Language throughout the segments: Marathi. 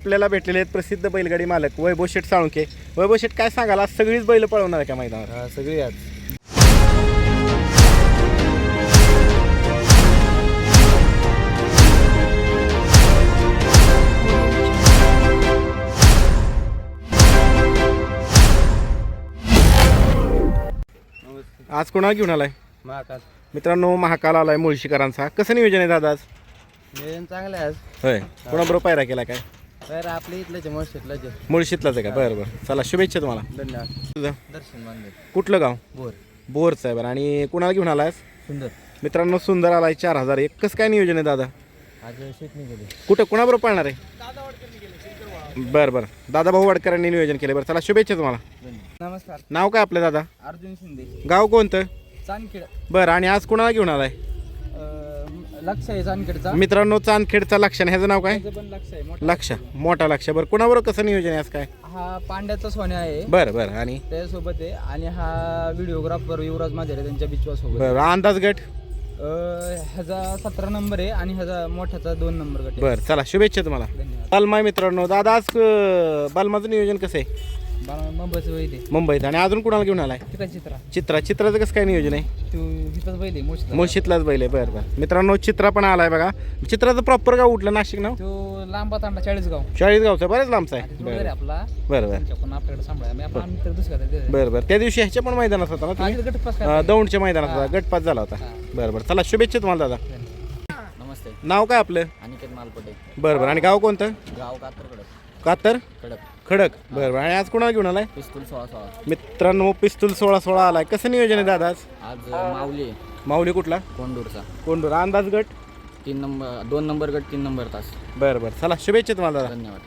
आपल्याला भेटलेले आहेत प्रसिद्ध बैलगाडी मालक वैभव शेठ साळुंके वैभव शेठ काय सांगाल? आज सगळीच बैल पळवणार आहे का मैदानावर हा, सगळी आज. आज कोणाला घेऊन आलाय? महाकाल. मित्रांनो महाकाल आलाय मुळशीकरांचा. कसं नियोजन आहे दादा आज? नियोजन चांगलं आहे आज. होय. कोणाबरोबर पायरा केला काय? तर आपल्या इथलंच आहे मस्जिदलाच आहे. मुळशीतलाच आहे का? बरं बरं. चला शुभेच्छा तुम्हाला. धन्यवाद. तुझं? दर्शन बांधले कुठलं गाव? बोर. बोरचं आहे बरं. आणि कुणाला घेऊन आलायस? सुंदर. मित्रांनो सुंदर आलाय चार हजार एक. कसं काय नियोजन आहे दादा? आज शेतनी गेले. कुठं कुणाबरोबर पाळणार आहे? बरं बरं. दादा भाऊ वडकरांनी नियोजन केलं बरं. चला शुभेच्छा तुम्हाला. नमस्कार. नाव काय आपलं दादा? अर्जुन शिंदे. गाव कोणतं? चांदखेड. बरं आणि आज कुणाला घेऊन आलाय? लक्ष आहे मित्रांनो चांदखेडचा लक्ष ह्याचं नाव काय? त्याचं पण लक्ष आहे मोठा लक्ष. मोठा लक्ष. बरं कुणाबरोबर कसं नियोजन आहे आज काय? हा पांड्याचा सोन्या आहे. बरं बरं आणि? त्याच्यासोबत आहे. आणि हा व्हिडिओग्राफर युवराज माझे त्यांच्या बिचवा सोबत बरं अंदाज गट? ह्याचा सतरा नंबर आहे आणि ह्याचा मोठ्याचा दोन नंबर गट आहे. बरं चला शुभेच्छा तुम्हाला. धन्यवाद. बालमाय मित्रांनो दादा आज अं, बालमाचं नियोजन कसं आहे? मुंबईचं बैल आहे मुंबईत. आणि अजून कुणाला घेऊन आलाय? चित्रा चित्रा. चित्राचं कसं काय नियोजन आहे? तू तिथंच बैल आहे मोठा मुळशीतलाच बैल आहे. बरं बरं. मित्रांनो चित्रा पण आलाय बघा. चित्राचं प्रॉपर गाव उठलं नाशिक नाव? तो लांबा तांडा चाळीसगाव. चाळीस गावचं बरेच लांबचं आहे. बरं आपला. बरं बरं. त्यांच्याकडून आपल्याकडे सांभाळा मी आपला मित्र. बरं बरं. त्या दिवशी ह्याच्या पण मैदानात होता ना तुम्ही? गटपास अं. दौंडच्या मैदानात होता. गटपात झाला होता. बरं बरं. चला शुभेच्छा तुम्हाला दादा. नमस्ते. नाव काय आपलं? अनिकेत मालपटे. बरं बरं. आणि गाव कोणतं? गाव कातर कातर? कडक. खडक. बरं बरं. आणि आज कुणाला घेऊन आलाय? पिस्तूल सोळा सोळा. मित्रांनो पिस्तूल सोळा सोळा आलाय. कसं नियोजन आहे दादा आज? आज माऊली माऊली कुठला? कोंडूरचा. कोंडूर. अंदाज गट? तीन नंबर दोन नंबर गट तीन नंबर तास. बरं बरं. चला शुभेच्छा तुम्हाला दादा. धन्यवाद.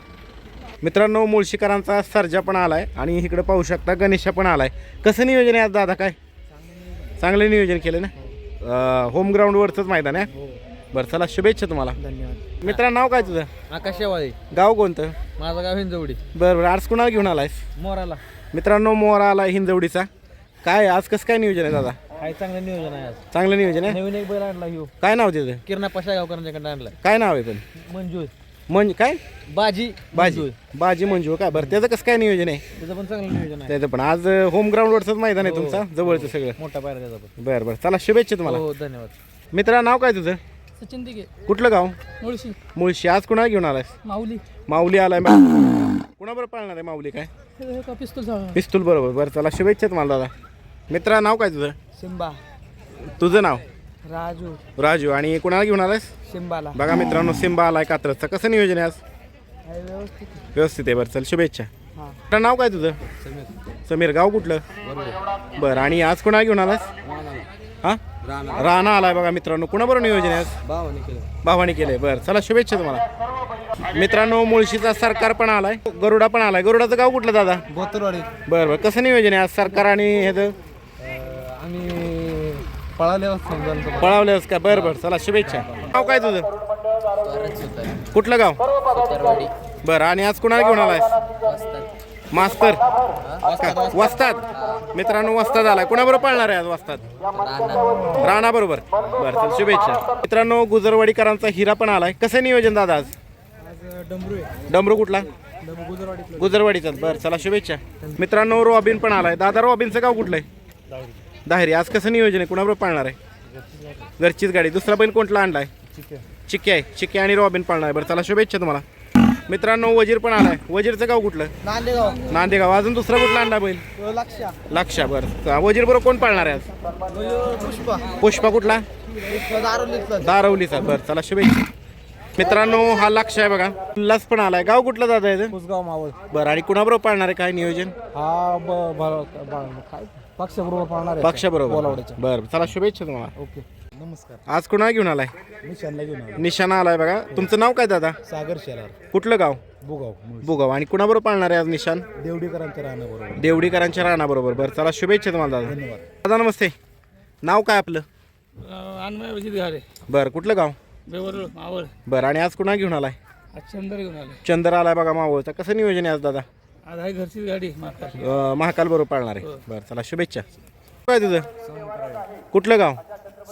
मित्रांनो मुळशीकरांचा सर्जा पण आलाय आणि इकडे पाहू शकता गणेशा पण आलाय. कसं नियोजन आहे आज दादा काय? चांगलं नियोजन केलं ना? अं, होम ग्राउंडवरचंच मैदान आहे. बरं चला शुभेच्छा तुम्हाला. धन्यवाद. मित्रांनो नाव काय तुझं? आकाश शेवाळे. गाव कोणतं? माझं गाव हिंजवडी. बरं बरं आज कुणाला घेऊन आलायस? मोराला. मित्रांनो मोरा आला हिंजवडीचा. काय आज कसं काय नियोजन आहे दादा? काय चांगलं नियोजन आहे आज. चांगलं नियोजन आहे? नवीन एक बैल आणला ह्यो. काय नाव त्याचं? किरणा पशा गावकरांच्याकडे आणलाय काय नाव आहे पण? मंजूर मंज काय? बाजी बाजी. बाजी मंजू काय बरं त्याचं कसं काय नियोजन आहे? त्याचं पण चांगलं नियोजन आहे. त्याचं पण. आज होम ग्राउंडवरचंच मैदान आहे तुमचा जवळचं सगळं. मोठा पायरा त्याचा बरं बरं. चला शुभेच्छा तुम्हाला. हो धन्यवाद. मित्रा नाव काय तुझं? सचिन दिघे. कुठलं गाव? मुळशी. मुळशी. आज कुणाला घेऊन आलायस? माऊली. माऊली आलाय कुणाबरोबर पाळणार आहे माऊली काय? पिस्तूल पिस्तूल बरोबर. बरं चला शुभेच्छा तुम्हाला दादा. मित्रा नाव काय तुझं? सिम्बा तुझं नाव? राजू. राजू. आणि कुणाला घेऊन आलायस? सिम्बाला बघा मित्रांनो सिंबा आलाय कात्रजचा. कसं नियोजन आहे आज? व्यवस्थित. व्यवस्थित आहे. बरं चल शुभेच्छा. हां. मित्रा नाव काय तुझं? समीर. गाव कुठलं? बरं आणि आज कुणाला घेऊन आलास हां? राणा आलाय बघा मित्रांनो. कुणाबरोबर नियोजन आहे भावाने केलं भावानी केलंय. बरं चला शुभेच्छा तुम्हाला. मित्रांनो मुळशीचा सरकार पण आलाय. गरुडा पण आलाय. गरुडाचं गाव कुठलं दादा? बोतरवाडी. बरं बरं. कसं नियोजन आहे आज सरकार आणि ह्याचं आम्ही पळाले समजा पळावल्यास का? बरं बरं. चला शुभेच्छा. नाव काय तुझं? कुठलं गाव? बरं आणि आज कुणाला घेऊन आलाय? मास्तर. का? वस्ताद. मित्रांनो वस्ताद आलाय. कुणाबरोबर पाळणार आहे आज वस्ताद? राणा बरोबर बरं चल शुभेच्छा. मित्रांनो गुजरवाडीकरांचा हिरा पण आलाय. कसं नियोजन दादा आज? आज डमरू डमरू कुठला? गुजरवाडीचा. बरं चला शुभेच्छा. मित्रांनो रॉबिन पण आलाय. दादा रॉबिनचं गाव कुठलं आहे? दाहेरी. आज कसं नियोजन आहे? कुणाबरोबर पाळणार आहे? घरचीच गाडी. दुसरा बैल कोणता आणलाय? चिक्के आहे. चिक्के आणि रॉबिन पाळणार आहे. बरं चला शुभेच्छा तुम्हाला. मित्रांनो वजीर पण आलाय. वजीरचं गाव कुठलं? नांदेगाव. नांदेगाव. अजून दुसरा कुठला आणला बैल? लक्षा. लक्षा बरं. वजीर बरोबर कोण पाळणार आहे आज? पुष्पा. पुष्पा कुठला? दारोलीतलं. दारवलीचा बरं चला शुभेच्छा. मित्रांनो हा लक्ष आहे बघा. उल्हास पण आलाय. गाव कुठलं दादा आहे पुसगाव मावळ. बरं आणि कुणाबरोबर पाळणार आहे? काय नियोजन? हा ब ब- ब- काय? पक्षाबरोबर पाळणार आहे. पक्षाबरोबर. बोलावड्याच्या. बरं चला शुभेच्छा तुम्हाला. ओके. नमस्कार. आज कुणा घेऊन आलाय? मी शनला घेऊन आलो. निशाणा आलाय बघा. तुमचं नाव काय दादा? सागर शेलार. कुठलं गाव? बुगाव बुगाव. आणि कुणाबरोबर पाळणार आहे आज निशान? देवडीकरांच्या राहणं बरोबर देवडीकरांच्या राणाबरोबर बरं चला शुभेच्छा तुम्हाला दादा. धन्यवाद. दादा नमस्ते. नाव काय आपलं? अन्मय विजित घारे. बरं कुठलं गाव? बेवरळ मावळ. बरं आणि आज कुणा घेऊन आलाय? आज चंदर घेऊन आले चंद्र आलाय बघा मावळचा. कसं नियोजन आहे आज दादा? आज आहे घरचीच गाडी माका अं, महाकाल बरोबर पाळणार आहे. बरं चला शुभेच्छा. काय तुझं? कुठलं गाव?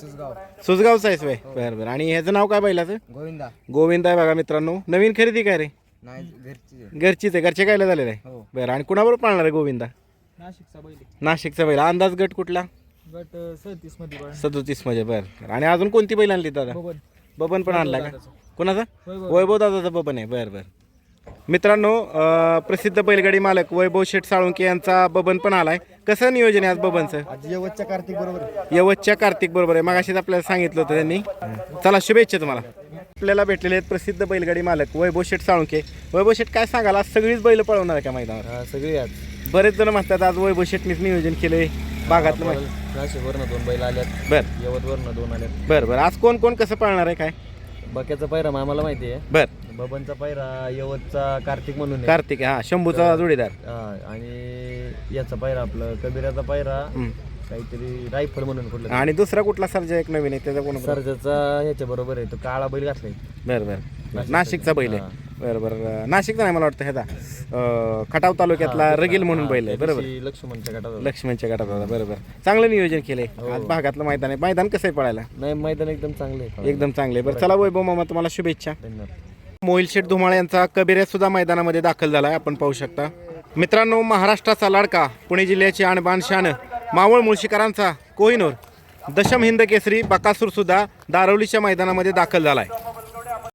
सुसगाव सुसगावचं आहेस वय बरं बरं. आणि ह्याचं नाव काय बैलाचं? गोविंदा. गोविंद आहे बघा मित्रांनो. नवीन खरेदी काय रे? नाही घरची घरचीच आहे. घरचे कायला झालेलं आहे? हो. बरं आणि कुणाबरोबर पाळणार आहे गोविंदा? नाशिकचा बैल नाशिकचा बैल. अंदाज गट कुठला? गट सदतीसमध्ये सदोतीसमध्ये बरं आणि अजून कोणती बैल आणली दादा? बबन. बबन पण आणला का? कोणाचा? वैभव. वैभव दादाचा बबन आहे. बरं बरं. मित्रांनो अं, प्रसिद्ध बैलगाडी मालक वैभव शेठ साळुंके यांचा बबन पण आलाय. कसं नियोजन आहे आज बबनचं? आज यवतच्या कार्तिक बरोबर यवतच्या कार्तिक बरोबर आहे. मगाशीच आपल्याला सांगितलं होतं त्यांनी. चला शुभेच्छा तुम्हाला. आपल्याला भेटलेले आहेत प्रसिद्ध बैलगाडी मालक वैभव शेठ साळुंके. वैभव शेठ काय सांगाल? आज सगळीच बैल पळवणार आहे का मैदानावर सगळी आज. बरेच जण म्हणतात आज वैभव शेठनीच नियोजन केलंय. भागातलं मै- नाशिकवरनं दोन बैल आल्यात. बर. यवतवरनं दोन आल्यात. बर बर. आज कोण कोण कसं पळणार आहे काय? बक्याचा पायरा आम्हाला माहिती आहे. बर. बबनचा पायरा यवतचा कार्तिक म्हणून आहे. कार्तिक हा शंभूचा जोडीदार. हा, आणि याचा पायरा आपलं कबीराचा पायरा. काहीतरी रायफल म्हणून कुठलं आणि दुसरा कुठला सर्जा एक नवीन आहे त्याचा कोण सर्जाचा ह्याच्या बरोबर आहे तो काळा बैल घातलाय. बर बर. नाशिकचा. बैल आहे. बर बर. नाशिकचा नाही मला वाटतं ह्याचा. अं, खटाव तालुक्यातला रगील म्हणून बैल आहे बरोबर. लक्ष्मणच्या गटात होता. लक्ष्मणच्या गटात होता बरोबर चांगलं नियोजन केलंय. आज भागातलं मैदान आहे. मैदान कसं आहे पळायला? नाही मैदान एकदम चांगलं आहे. एकदम चांगले बरं. चला वैभव मामा तुम्हाला शुभेच्छा. धन्यवाद. मोहिल शेठ धुमाळ यांचा कबिऱ्या सुद्धा मैदानामध्ये दाखल झाला आहे आपण पाहू शकता. मित्रांनो महाराष्ट्राचा लाडका पुणे जिल्ह्याची आणबाण शान मावळ मुळशीकरांचा कोहिनूर दशम हिंद केसरी बकासूर सुद्धा दारवलीच्या मैदानामध्ये दाखल झाला आहे